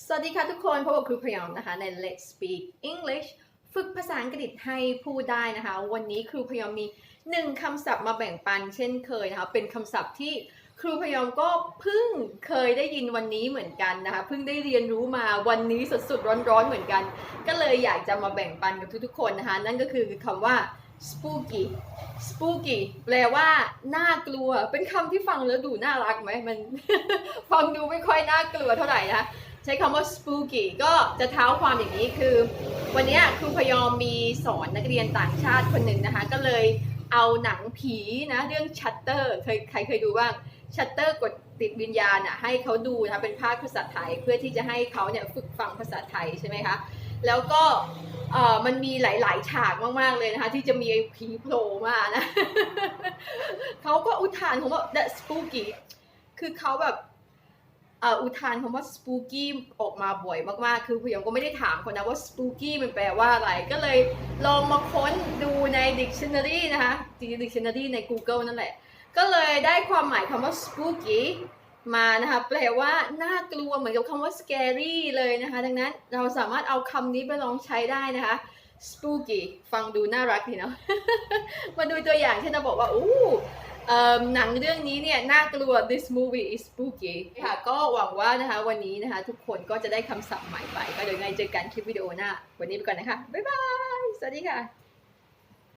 สวัสดีค่ะทุกคนพบกับครูพยอมนะคะใน Let's Speak English ฝึกภาษาอังกฤษให้พูดได้นะคะ วันนี้ครูพยอมมีหนึ่งคำศัพท์มาแบ่งปันเช่นเคยนะคะ เป็นคำศัพท์ที่ครูพยอมก็เพิ่งเคยได้ยินวันนี้เหมือนกันนะคะเพิ่งได้เรียนรู้มาวันนี้สดๆร้อนๆเหมือนกัน ก็เลยอยากจะมาแบ่งปันกับทุกๆคนนะคะ นั่นก็คือคำว่า spooky spooky แปลว่าน่ากลัว เป็นคำที่ฟังแล้วดูน่ารักไหมมัน ฟังดูไม่ค่อยน่ากลัวเท่าไหร่นะ ใช้คำว่า spooky ก็จะเท้าความอย่างนี้คือ วันนี้ครูพยอมมีสอนนักเรียนต่างชาติคนหนึ่งนะคะ ก็เลยเอาหนังผีนะเรื่อง Shutter เคยใครเคยดูบ้าง Shutter กดติดวิญญาณอะให้เขาดูนะคะเป็นภาคภาษาไทยเพื่อที่จะให้เขาเนี่ยฝึกฟังภาษาไทยใช่ไหมคะแล้วก็มันมีหลาย ๆ ฉากมาก ๆ เลยนะคะ ที่จะมีไอ้ผีโผล่มานะ เขาก็อุทานคำว่า that spooky คือเขาแบบ อุทานคำว่า spooky ออกมาบ่อยมากๆ คือพยองก็ไม่ได้ถามคนนะว่า spooky มันแปลว่าอะไร ก็เลยลองมาค้นดูใน dictionary นะคะจริงๆ dictionary ใน Google นั่นแหละ ก็เลยได้ความหมายคำว่า spooky มานะคะแปลว่าน่ากลัวเหมือนกับคำว่า scary เลยนะคะ ดังนั้นเราสามารถเอาคำนี้ไปลองใช้ได้นะคะ spooky ฟังดูน่ารักดีเนาะ มาดูตัวอย่างเช่นเราบอกว่า อู้ หนังเรื่องนี้เนี่ยน่ากลัว this movie is spooky ค่ะก็หวังว่านะคะวันนี้นะคะ ทุกคนก็จะได้คำศัพท์ใหม่ไป ก็เดี๋ยวไงเจอกันคลิปวิดีโอหน้า วันนี้ไปก่อนนะคะ บ๊ายบาย สวัสดีค่ะ